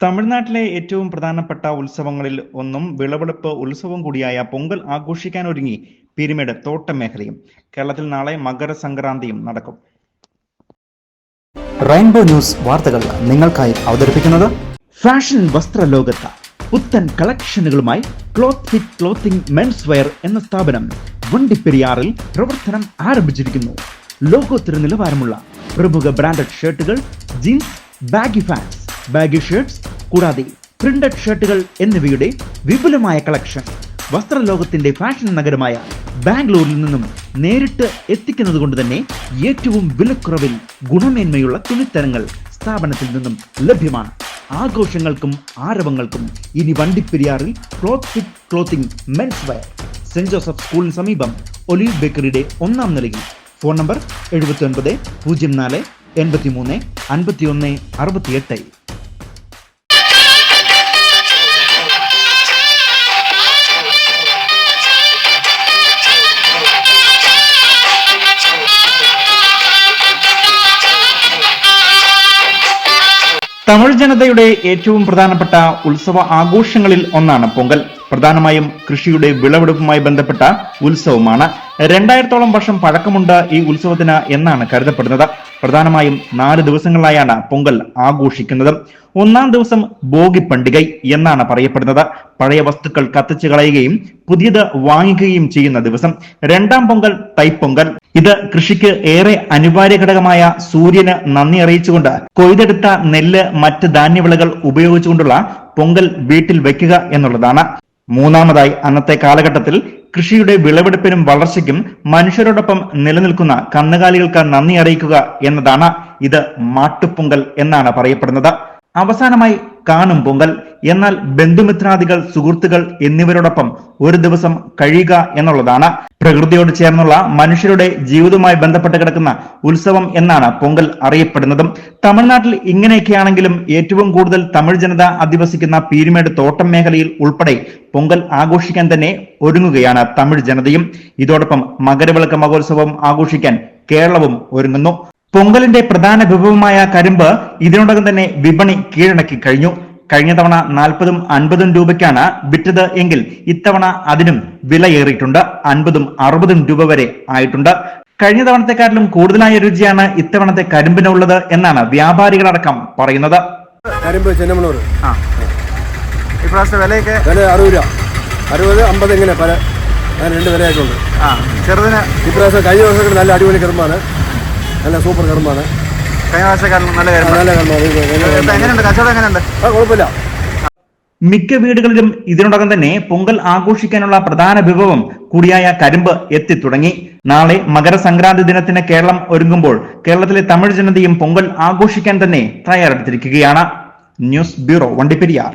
തമിഴ്നാട്ടിലെ ഏറ്റവും പ്രധാനപ്പെട്ട ഉത്സവങ്ങളിൽ ഒന്നും വിളവെടുപ്പ് ഉത്സവം കൂടിയായ പൊങ്കൽ ആഘോഷിക്കാനൊരുങ്ങി പിരിമിഡ് തോട്ടം മേഖലയും കേരളത്തിൽ നാളെ മകരസംക്രാന്തിയും നടക്കും. റെയിൻബോ ന്യൂസ് വാർത്തകൾ നിങ്ങൾക്കായി അവതരിപ്പിക്കുന്നത് ഫാഷൻ വസ്ത്ര ലോകത്ത് പുത്തൻ കളക്ഷനുകളുമായി cloth fit clothing men's wear എന്ന സ്ഥാപനം വണ്ടിപ്പെരിയാറിൽ പ്രവർത്തനം ആരംഭിച്ചിരിക്കുന്നു. ലോകോത്തര നിലവാരമുള്ള പ്രമുഖ branded ഷർട്ടുകൾ jeans baggy pants baggy shirts കൂടാതെ പ്രിന്റഡ് ഷർട്ടുകൾ എന്നിവയുടെ വിപുലമായ കളക്ഷൻ. വസ്ത്രലോകത്തിന്റെ ഫാഷൻ നഗരമായ ബാംഗ്ലൂരിൽ നിന്നും നേരിട്ട് എത്തിക്കുന്നത് കൊണ്ട് തന്നെ ഏറ്റവും വിലക്കുറവിൽ ഗുണമേന്മയുള്ള തുണിത്തരങ്ങൾ സ്ഥാപനത്തിൽ നിന്നും ലഭ്യമാണ്. ആഘോഷങ്ങൾക്കും ആരവങ്ങൾക്കും ഇനി വണ്ടിപ്പെരിയാറിൽ cloth fit clothing men's wear saint Joseph സ്കൂളിന് സമീപം ഒലീവ് ബേക്കറിയുടെ ഒന്നാം നിലയിൽ. ഫോൺ നമ്പർ എഴുപത്തി ഒൻപത് പൂജ്യം നാല് എൺപത്തി മൂന്ന് അൻപത്തി ഒന്ന് അറുപത്തിയെട്ട്. തമിഴ് ജനതയുടെ ഏറ്റവും പ്രധാനപ്പെട്ട ഉത്സവ ആഘോഷങ്ങളിൽ ഒന്നാണ് പൊങ്കൽ. പ്രധാനമായും കൃഷിയുടെ വിളവെടുപ്പുമായി ബന്ധപ്പെട്ട ഉത്സവമാണ്. രണ്ടായിരത്തോളം വർഷം പഴക്കമുണ്ട് ഈ ഉത്സവത്തിന് എന്നാണ് കരുതപ്പെടുന്നത്. പ്രധാനമായും നാല് ദിവസങ്ങളിലായാണ് പൊങ്കൽ ആഘോഷിക്കുന്നത്. ഒന്നാം ദിവസം ഭോഗി പണ്ടികൈ എന്നാണ് പറയപ്പെടുന്നത്. പഴയ വസ്തുക്കൾ കത്തിച്ചു കളയുകയും പുതിയത് വാങ്ങിക്കുകയും ചെയ്യുന്ന ദിവസം. രണ്ടാം പൊങ്കൽ തൈപ്പൊങ്കൽ. ഇത് കൃഷിക്ക് ഏറെ അനിവാര്യ ഘടകമായ സൂര്യന് നന്ദി അറിയിച്ചുകൊണ്ട് കൊയ്തെടുത്ത നെല്ല് മറ്റ് ധാന്യവിളകൾ ഉപയോഗിച്ചുകൊണ്ടുള്ള പൊങ്കൽ വീട്ടിൽ വെക്കുക എന്നുള്ളതാണ്. മൂന്നാമതായി അന്നത്തെ കാലഘട്ടത്തിൽ കൃഷിയുടെ വിളവെടുപ്പിനും വളർച്ചയ്ക്കും മനുഷ്യരോടൊപ്പം നിലനിൽക്കുന്ന കന്നുകാലികൾക്ക് നന്ദി അറിയിക്കുക എന്നതാണ് ഇത് മാട്ടുപൊങ്കൽ എന്നാണ് പറയപ്പെടുന്നത്. അവസാനമായി കാണും പൊങ്കൽ. എന്നാൽ ബന്ധുമിത്രാദികൾ സുഹൃത്തുക്കൾ എന്നിവരോടൊപ്പം ഒരു ദിവസം കഴിയുക എന്നുള്ളതാണ്. പ്രകൃതിയോട് ചേർന്നുള്ള മനുഷ്യരുടെ ജീവിതവുമായി ബന്ധപ്പെട്ട് കിടക്കുന്ന ഉത്സവം എന്നാണ് പൊങ്കൽ അറിയപ്പെടുന്നതും. തമിഴ്നാട്ടിൽ ഇങ്ങനെയൊക്കെയാണെങ്കിലും ഏറ്റവും കൂടുതൽ തമിഴ് ജനത അധിവസിക്കുന്ന പീരുമേട് തോട്ടം മേഖലയിൽ ഉൾപ്പെടെ പൊങ്കൽ ആഘോഷിക്കാൻ തന്നെ ഒരുങ്ങുകയാണ് തമിഴ് ജനതയും. ഇതോടൊപ്പം മകരവിളക്ക് മഹോത്സവം ആഘോഷിക്കാൻ കേരളവും ഒരുങ്ങുന്നു. പൊങ്കലിന്റെ പ്രധാന വിഭവമായ കരിമ്പ് ഇതിനോടകം തന്നെ വിപണി കീഴടക്കി കഴിഞ്ഞു. കഴിഞ്ഞ തവണ നാൽപ്പതും അൻപതും രൂപയ്ക്കാണ് വിറ്റത് എങ്കിൽ ഇത്തവണ അതിനും വിലയേറിയിട്ടുണ്ട്. അൻപതും അറുപതും രൂപ വരെ ആയിട്ടുണ്ട്. കഴിഞ്ഞ തവണത്തെക്കാട്ടിലും കൂടുതലായ രുചിയാണ് ഇത്തവണത്തെ കരിമ്പിനുള്ളത് എന്നാണ് വ്യാപാരികളടക്കം പറയുന്നത്. കരിമ്പ് ചെന്നമണൂർ ആ. ഇപ്രാവശ്യത്തെ വിലയൊക്കെ? വില അറുപത് രൂപ. അറുപത് അമ്പത് ഇങ്ങനെ പല രണ്ട് വിലയായിട്ടുണ്ട്. ആ. ചെറുതിന്? ഇപ്രാവശ്യം കഴിഞ്ഞ വർഷങ്ങളിൽ നല്ല അടിപൊളി കറുമ്പാണ് നല്ല സൂപ്പർ കർമ്മമാണ് കഴിഞ്ഞ നല്ല നല്ല കറുമ്പാണ് ഇത് നല്ല- എങ്ങനെയുണ്ട്? കച്ചവടം എങ്ങനെയുണ്ട്? ആ കുഴപ്പമില്ല. മിക്ക വീടുകളിലും ഇതിനോടകം തന്നെ പൊങ്കൽ ആഘോഷിക്കാനുള്ള പ്രധാന വിഭവം കൂടിയായ കരിമ്പ് എത്തിത്തുടങ്ങി. നാളെ മകരസംക്രാന്തി ദിനത്തിന് കേരളം ഒരുങ്ങുമ്പോൾ കേരളത്തിലെ തമിഴ് ജനതയും പൊങ്കൽ ആഘോഷിക്കാൻ തന്നെ തയ്യാറെടുത്തിരിക്കുകയാണ്. News bureau Vandiperiyar.